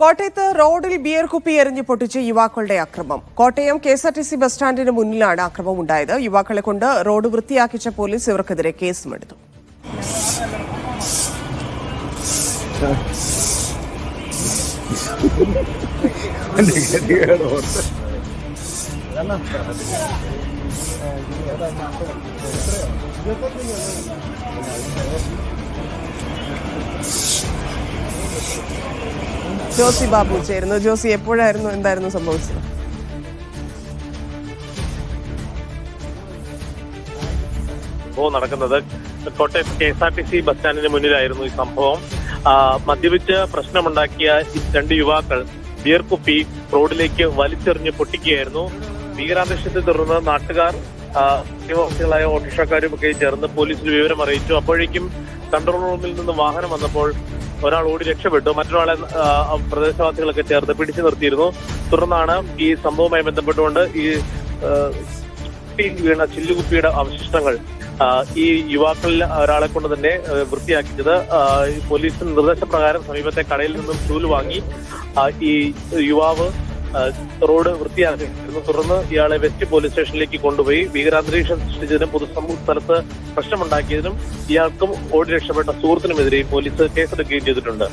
കോട്ടയത്ത് റോഡിൽ ബിയർ കുപ്പി എറിഞ്ഞ് പൊട്ടിച്ച് യുവാക്കളുടെ അക്രമം. Kottayam K S R T C bus സ്റ്റാൻഡിന് മുന്നിലാണ് അക്രമം ഉണ്ടായത് യുവാക്കളെ കൊണ്ട് റോഡ് വൃത്തിയാക്കിച്ച പോലീസ് ഇവർക്കെതിരെ കേസുമെടുത്തു. ജോസി ബാബു ചേരുന്നു. ജോസി എപ്പോഴായിരുന്നു എന്തായിരുന്നു സംഭവിച്ചത്? സംഭവം നടക്കുന്നത്. Kottayam K S R T C bus സ്റ്റാൻഡിന് മുന്നിലായിരുന്നു ഈ സംഭവം. മദ്യപിച്ച് പ്രശ്നമുണ്ടാക്കിയ രണ്ട് യുവാക്കൾ ബിയർ റോഡിലേക്ക് വലിച്ചെറിഞ്ഞ് പൊട്ടിക്കുകയായിരുന്നു. ഭീകരാന്തരീക്ഷത്തെ തുടർന്ന് നാട്ടുകാർ ഉദ്യോഗസ്ഥകളായ ഓട്ടോറിക്ഷക്കാരും ഒക്കെ ചേർന്ന് പോലീസിൽ വിവരം അറിയിച്ചു അപ്പോഴേക്കും കൺട്രോൾ റൂമിൽ നിന്ന് വാഹനം വന്നപ്പോൾ ഒരാൾ ഓടി രക്ഷപ്പെട്ടു. മറ്റൊരാളെ പ്രദേശവാസികളൊക്കെ ചേർത്ത് പിടിച്ചു നിർത്തിയിരുന്നു. തുടർന്നാണ് ഈ സംഭവവുമായി ബന്ധപ്പെട്ടുകൊണ്ട് ഈ കുപ്പിയിൽ വീണ ചില്ലുകുപ്പിയുടെ അവശിഷ്ടങ്ങൾ ഈ യുവാക്കളിൽ ഒരാളെ കൊണ്ട് തന്നെ വൃത്തിയാക്കിയത്. പോലീസിന്റെ നിർദ്ദേശപ്രകാരം സമീപത്തെ കടയിൽ നിന്നും ചൂൽ വാങ്ങി ഈ യുവാവ് റോഡ് വൃത്തിയാക്കിയിരുന്നു തുടർന്ന് ഇയാളെ വെസ്റ്റ് പോലീസ് സ്റ്റേഷനിലേക്ക് കൊണ്ടുപോയി. ഭീകരാന്തരീക്ഷം സൃഷ്ടിച്ചതിനും പൊതുസമൂഹ സ്ഥലത്ത് പ്രശ്നമുണ്ടാക്കിയതിനും ഇയാൾക്കും ഓടി രക്ഷപ്പെട്ട സുഹൃത്തിനുമെതിരെ പോലീസ് കേസെടുക്കുകയും ചെയ്തിട്ടുണ്ട്.